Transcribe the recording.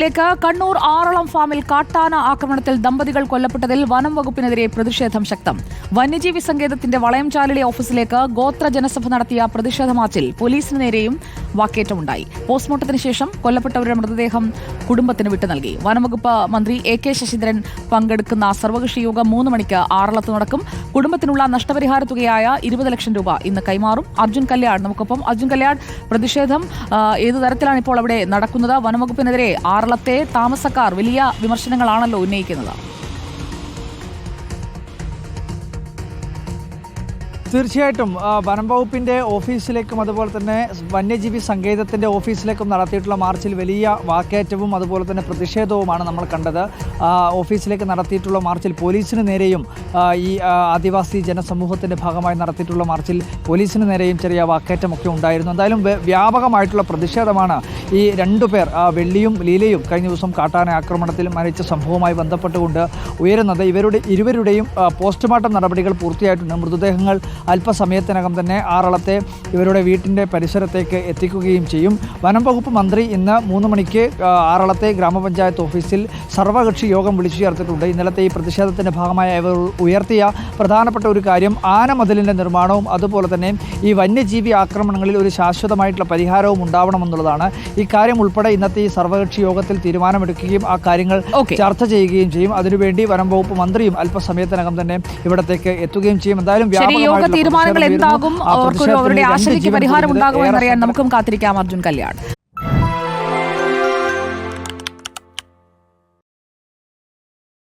ലേക്ക് കണ്ണൂർ ആറളം ഫാമിൽ കാട്ടാന ആക്രമണത്തിൽ ദമ്പതികൾ കൊല്ലപ്പെട്ടതിൽ വനം വകുപ്പിനെതിരെ പ്രതിഷേധം ശക്തം. വന്യജീവി സങ്കേതത്തിന്റെ വളയംചാലിലെ ഓഫീസിലേക്ക് ഗോത്ര ജനസഭ നടത്തിയ പ്രതിഷേധ മാർച്ചിൽ പോലീസിന് നേരെയും വാക്കേറ്റമുണ്ടായി. പോസ്റ്റ്മോർട്ടത്തിന് ശേഷം കൊല്ലപ്പെട്ടവരുടെ മൃതദേഹം കുടുംബത്തിന് വിട്ടു നൽകി. വനംവകുപ്പ് മന്ത്രി എ കെ ശശീന്ദ്രൻ പങ്കെടുക്കുന്ന സർവകക്ഷി യോഗം മൂന്ന് മണിക്ക് ആറളത്ത് നടക്കും. കുടുംബത്തിനുള്ള നഷ്ടപരിഹാര തുകയായ ഇരുപത് ലക്ഷം രൂപ ഇന്ന് കൈമാറും. അർജുൻ കല്യാൺ നമുക്കൊപ്പം. അർജുൻ കല്യാൺ പ്രതിഷേധം ഏത് തരത്തിലാണ് ഇപ്പോൾ അവിടെ നടക്കുന്നത്? വനംവകുപ്പിനെതിരെ ആറളത്തെ താമസക്കാർ വലിയ വിമർശനങ്ങളാണല്ലോ ഉന്നയിക്കുന്നത്. തീർച്ചയായിട്ടും വനം വകുപ്പിന്റെ ഓഫീസിലേക്കും അതുപോലെ തന്നെ വന്യജീവി സങ്കേതത്തിന്റെ ഓഫീസിലേക്കും നടത്തിയിട്ടുള്ള മാർച്ചിൽ വലിയ വാക്കേറ്റവും അതുപോലെ തന്നെ പ്രതിഷേധവുമാണ് നമ്മൾ കണ്ടത്. ഓഫീസിലേക്ക് നടത്തിയിട്ടുള്ള മാർച്ചിൽ പോലീസിന് നേരെയും ഈ ആദിവാസി ജനസമൂഹത്തിന്റെ ഭാഗമായി നടത്തിയിട്ടുള്ള മാർച്ചിൽ പോലീസിന് നേരെയും ചെറിയ വാക്കേറ്റമൊക്കെ ഉണ്ടായിരുന്നു. എന്തായാലും വ്യ- വ്യാപകമായിട്ടുള്ള പ്രതിഷേധമാണ് ഈ രണ്ടു പേർ വെള്ളിയും ലീലയും കഴിഞ്ഞ ദിവസം കാട്ടാന ആക്രമണത്തിൽ മരിച്ച സംഭവവുമായി ബന്ധപ്പെട്ടുകൊണ്ട് ഉയരുന്നത്. ഇവരുടെ ഇരുവരുടെയും പോസ്റ്റ്മോർട്ടം നടപടികൾ പൂർത്തിയായിട്ടുണ്ട്. മൃതദേഹങ്ങൾ അല്പസമയത്തിനകം തന്നെ ആറളത്തെ ഇവരുടെ വീട്ടിന്റെ പരിസരത്തേക്ക് എത്തിക്കുകയും ചെയ്യും. വനം വകുപ്പ് മന്ത്രി ഇന്ന് മൂന്ന് മണിക്ക് ആറളത്തെ ഗ്രാമപഞ്ചായത്ത് ഓഫീസിൽ സർവകക്ഷി യോഗം വിളിച്ചു ചേർത്തിട്ടുണ്ട്. ഇന്നലത്തെ ഈ പ്രതിഷേധത്തിന്റെ ഭാഗമായി ഇവർ ഉയർത്തിയ പ്രധാനപ്പെട്ട ഒരു കാര്യം ആനമതിലിന്റെ നിർമ്മാണവും അതുപോലെ തന്നെ ഈ വന്യജീവി ആക്രമണങ്ങളിൽ ഒരു ശാശ്വതമായിട്ടുള്ള പരിഹാരവും ഉണ്ടാവണമെന്നുള്ളതാണ്. ഈ കാര്യം ഉൾപ്പെടെ ഇന്നത്തെ ഈ സർവകക്ഷി യോഗത്തിൽ തീരുമാനമെടുക്കുകയും ആ കാര്യങ്ങൾ ചർച്ച ചെയ്യുകയും ചെയ്യും. അതിനുവേണ്ടി വനം വകുപ്പ് മന്ത്രിയും അല്പസമയത്തിനകം തന്നെ ഇവിടത്തേക്ക് എത്തുകയും ചെയ്യും. എന്തായാലും വ്യാപകമായി വ്യാപകമായിട്ടുള്ള തീരുമാനങ്ങൾ എന്താകും? അവർക്കൊരു അവരുടെ ആശങ്കയ്ക്ക് പരിഹാരം ഉണ്ടാകുമോ എന്നറിയാൻ നമുക്കും കാത്തിരിക്കാം അർജുൻ കല്യാൺ.